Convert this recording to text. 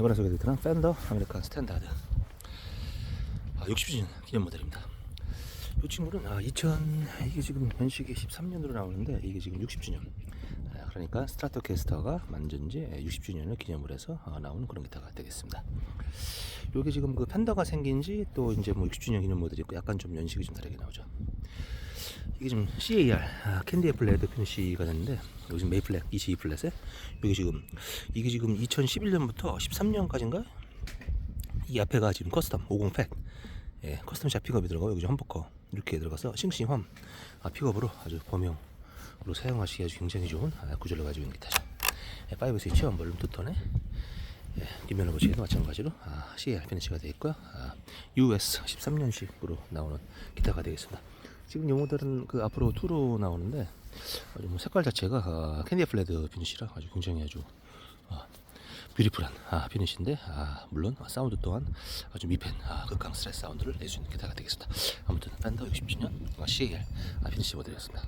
이번에 소개드리는 팬더 아메리칸 스탠다드 아, 60주년 기념 모델입니다. 이 친구는 아, 2000 이게 지금 현식이 13년으로 나오는데 이게 지금 60주년. 아, 그러니까 스트라토캐스터가 만든 지 60주년을 기념을 해서 아, 나오는 그런 기타가 되겠습니다. 요게 지금 그 팬더가 생긴 지 또 이제 뭐 60주년 기념 모델이 있고 약간 좀 연식이 좀 다르게 나오죠. 이게 지금 CAR 아, 캔디 애플 레드 피니시가 됐는데 여기 지금 메이플렉 22 플랫에 여기 지금 이게 지금 2011년부터 13년까지인가 이 앞에가 지금 커스텀 50 팩. 예, 커스텀 샷 픽업이 들어가고 여기 험버커 이렇게 들어가서 싱싱 험 아, 픽업으로 아주 범용으로 사용하시기 아주 굉장히 좋은 아, 구조를 가지고 있는 기타죠. 예, 5 스위치 원볼륨 투톤에 예, 뒷면을 보시기도 마찬가지로 아, CAR 피니시가 되어 있고요. 아, US 13년식으로 나오는 기타가 되겠습니다. 지금 이 모델은 그 앞으로 2로 나오는데 아주 뭐 색깔 자체가 아, 캔디 플레드 피니시라 아주 굉장히 아주 아, 뷰티풀한 아, 피니시인데 아, 물론 아, 사운드 또한 아주 미펜 아, 극강 스트레스 사운드를 낼 수 있는 기타가 되겠습니다. 아무튼 밴더 60주년 아, CAR 아, 피니시 모델이었습니다.